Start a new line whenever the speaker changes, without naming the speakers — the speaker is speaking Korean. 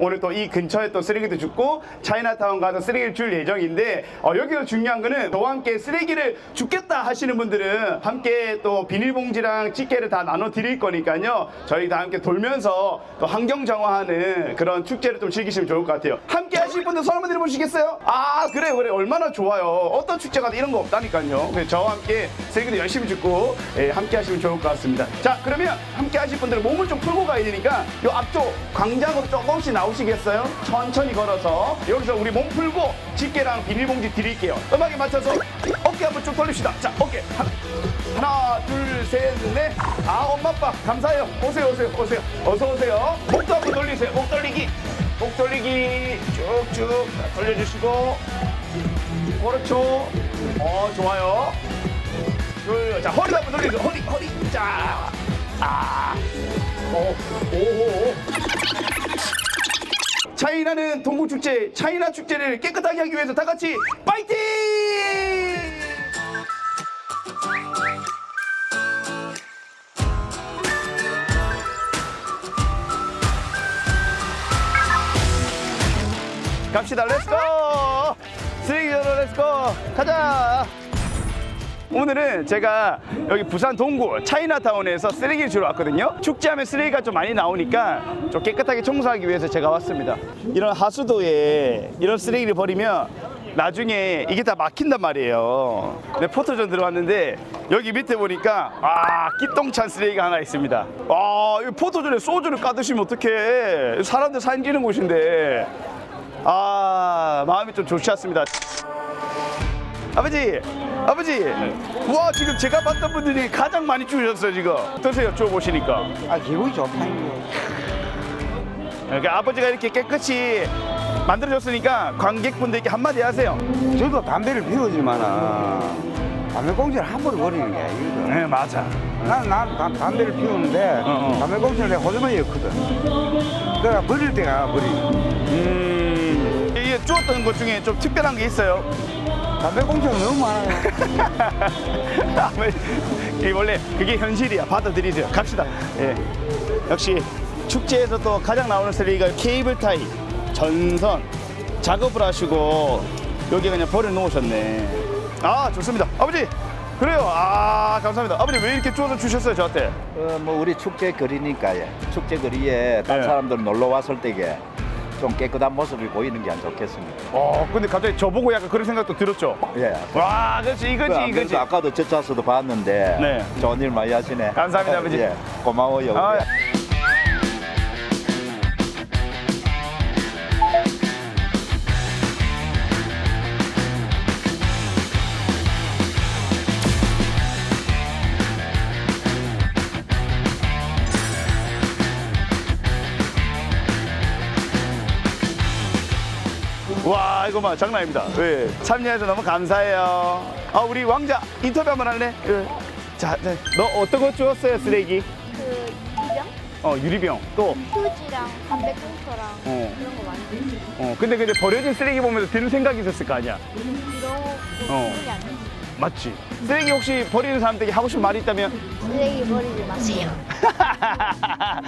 오늘 또 이 근처에 또 쓰레기도 줍고 차이나타운 가서 쓰레기를 줄 예정인데 어, 여기서 중요한 거는 저와 함께 쓰레기를 줍겠다 하시는 분들은 함께 또 비닐봉지랑 집게를 다 나눠 드릴 거니까요. 저희 다 함께 돌면서 또 환경 정화하는 그런 축제를 좀 즐기시면 좋을 것 같아요. 함께 하실 분들 손 한번 들어보시겠어요? 아 그래 그래 얼마나 좋아요. 어떤 축제가 이런 거 없다니까요. 그래서 저와 함께 쓰레기도 열심히 줍고 예, 함께 하시면 좋을 것 같습니다. 자 그러면 함께 하실 분들은 몸을 좀 풀고 가야 되니까 요 앞쪽 광장으로 조금씩 나 오시겠어요? 천천히 걸어서 여기서 우리 몸 풀고 집게랑 비닐봉지 드릴게요. 음악에 맞춰서 어깨 한번 쭉 돌립시다. 자 어깨 하나, 하나 둘 셋 넷. 아 엄마 아빠 감사해요. 오세요 오세요 오세요. 어서 오세요. 목도 한번 돌리세요. 목 돌리기. 목 돌리기 쭉쭉 돌려주시고 그렇죠. 어 좋아요. 둘, 자 허리 한번 돌리세요. 허리 허리 자. 아. 오, 오, 오, 오. 차이나는 동국축제, 차이나 축제를 깨끗하게 하기 위해서 다 같이 파이팅! 갑시다, 렛츠고! 쓰레기로 렛츠고! 가자! 오늘은 제가 여기 부산 동구 차이나타운에서 쓰레기를 주러 왔거든요. 축제하면 쓰레기가 좀 많이 나오니까 좀 깨끗하게 청소하기 위해서 제가 왔습니다. 이런 하수도에 이런 쓰레기를 버리면 나중에 이게 다 막힌단 말이에요. 네, 포토전 들어왔는데 여기 밑에 보니까 아 기똥찬 쓰레기가 하나 있습니다. 아, 이 포토전에 소주를 까드시면 어떡해. 사람들 살기는 곳인데 아 마음이 좀 좋지 않습니다. 아버지, 아버지, 와 지금 제가 봤던 분들이 가장 많이 주셨어요 지금. 어떠세요? 줘 보시니까.
아 기분이 좋다는
이렇게 아버지가 이렇게 깨끗이 만들어줬으니까 관객분들께 한마디 하세요.
게 저도 담배를 피우지만은 담배 꽁초를 함부로 버리는 게 아니거든
네 맞아.
나는 난 다- 담배를 피우는데
어, 어.
담배 꽁초를 내 호주머니였거든 내가 버릴 때가 버리
음 이게 주었던 것 중에 좀 특별한 게 있어요.
담배 꽁초가 너무 많아요
이게 원래 그게 현실이야. 받아들이세요. 갑시다. 예. 역시 축제에서 또 가장 나오는 쓰레기가 케이블 타이, 전선 작업을 하시고 여기 그냥 버려 놓으셨네. 아 좋습니다. 아버지 그래요. 아 감사합니다. 아버지 왜 이렇게 주워서 주셨어요 저한테?
어, 뭐 우리 축제 거리니까 예. 축제 거리에 딴
네.
사람들 놀러 왔을 때게 좀 깨끗한 모습이 보이는 게 안 좋겠습니다.
어 근데 갑자기 저보고 약간 그런 생각도 들었죠.
예.
와 그렇지 이거지
그,
이거지.
아까도 저 차서도 봤는데
네.
좋은 일 많이 하시네.
감사합니다, 아버지.
예, 고마워요.
아, 와 이거 막 장난 아닙니다. 예. 참여해서 너무 감사해요. 아 우리 왕자 인터뷰 한번 할래? 예. 자, 네. 너 어떤 거 주웠어요 쓰레기?
그 유령?
어 유리병 또
휴지랑 담배 꽁초랑
어.
그런 거 많이.
어, 근데 근데 버려진 쓰레기 보면서 드는 생각이 있었을 거 아니야?
이런
어.
기분이 안 들지.
맞지? 쓰레기 혹시 버리는 사람들에게 하고 싶은 말이 있다면?
쓰레기 버리지 마세요.